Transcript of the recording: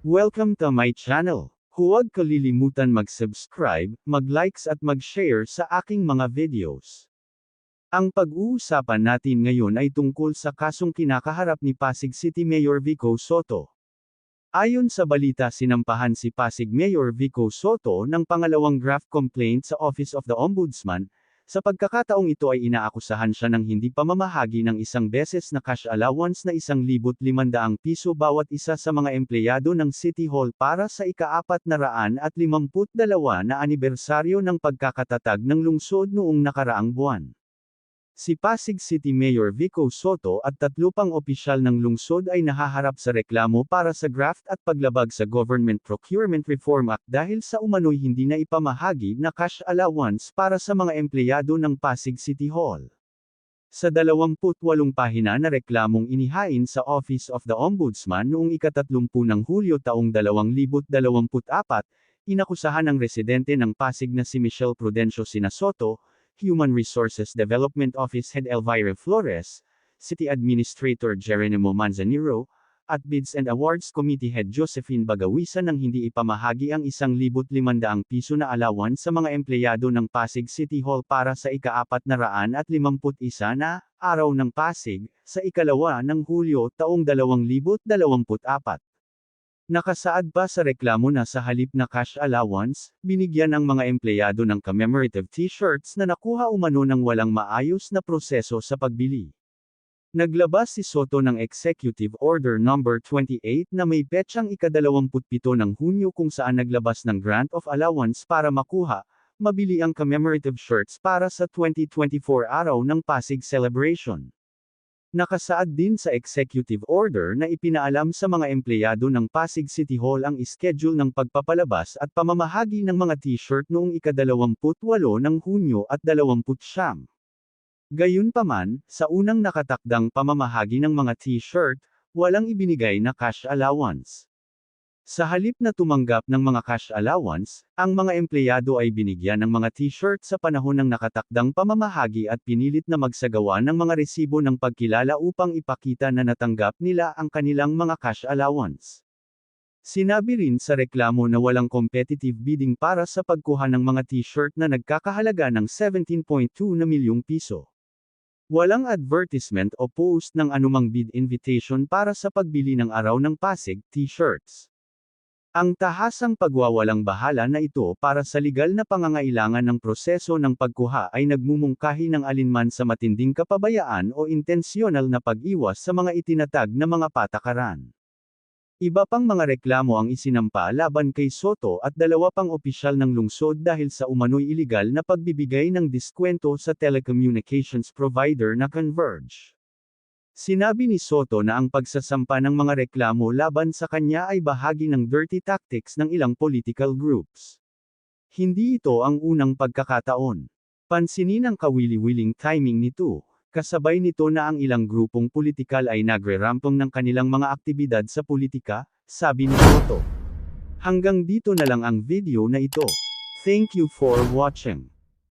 Welcome to my channel. Huwag kalilimutan mag-subscribe, mag-likes at mag-share sa aking mga videos. Ang pag-uusapan natin ngayon ay tungkol sa kasong kinakaharap ni Pasig City Mayor Vico Soto. Ayon sa balita sinampahan si Pasig Mayor Vico Soto ng pangalawang draft complaint sa Office of the Ombudsman, sa pagkakataong ito ay inaakusahan siya ng hindi pamamahagi ng isang beses na cash allowance na 1,500 piso bawat isa sa mga empleyado ng City Hall para sa ika-apat na raan at 52 na anibersaryo ng pagkakatatag ng lungsod noong nakaraang buwan. Si Pasig City Mayor Vico Soto at tatlo pang opisyal ng lungsod ay nahaharap sa reklamo para sa graft at paglabag sa Government Procurement Reform Act dahil sa umano'y hindi na ipamahagi na cash allowance para sa mga empleyado ng Pasig City Hall. Sa 28 pahina na reklamong inihain sa Office of the Ombudsman noong ikatatlumpу ng Hulyo taong 2024, inakusahan ng residente ng Pasig na si Michelle Prudencio Sinasoto, Human Resources Development Office Head Elvira Flores, City Administrator Geronimo Manzanero, at Bids and Awards Committee Head Josephine Bagawisan nang hindi ipamahagi ang 1,500 piso na allowance sa mga empleyado ng Pasig City Hall para sa ika-apat na raan at 51 na Araw ng Pasig, sa ikalawa ng Hulyo taong 2024. Nakasaad pa sa reklamo na sa halip na cash allowance, binigyan ang mga empleyado ng commemorative t-shirts na nakuha umano ng walang maayos na proseso sa pagbili. Naglabas si Soto ng Executive Order No. 28 na may petsang ika-27 ng Hunyo kung saan naglabas ng grant of allowance para makuha, mabili ang commemorative shirts para sa 2024 araw ng Pasig Celebration. Nakasaad din sa executive order na ipinaalam sa mga empleyado ng Pasig City Hall ang schedule ng pagpapalabas at pamamahagi ng mga t-shirt noong ika-28 ng Hunyo at 20 Gayunpaman, sa unang nakatakdang pamamahagi ng mga t-shirt, walang ibinigay na cash allowance. Sa halip na tumanggap ng mga cash allowance, ang mga empleyado ay binigyan ng mga t-shirt sa panahon ng nakatakdang pamamahagi at pinilit na magsagawa ng mga resibo ng pagkilala upang ipakita na natanggap nila ang kanilang mga cash allowance. Sinabi rin sa reklamo na walang competitive bidding para sa pagkuha ng mga t-shirt na nagkakahalaga ng 17.2 na milyong piso. Walang advertisement o post ng anumang bid invitation para sa pagbili ng Araw ng Pasig t-shirts. Ang tahasang pagwawalang bahala na ito para sa legal na pangangailangan ng proseso ng pagkuha ay nagmumungkahi ng alinman sa matinding kapabayaan o intensyonal na pag-iwas sa mga itinatag na mga patakaran. Iba pang mga reklamo ang isinampa laban kay Soto at dalawa pang opisyal ng lungsod dahil sa umano'y iligal na pagbibigay ng diskwento sa telecommunications provider na Converge. Sinabi ni Soto na ang pagsasampa ng mga reklamo laban sa kanya ay bahagi ng dirty tactics ng ilang political groups. Hindi ito ang unang pagkakataon. Pansinin ang kawili-wiling timing nito, kasabay nito na ang ilang grupong politikal ay nagre-rampong ng kanilang mga aktibidad sa politika, sabi ni Soto. Hanggang dito na lang ang video na ito. Thank you for watching.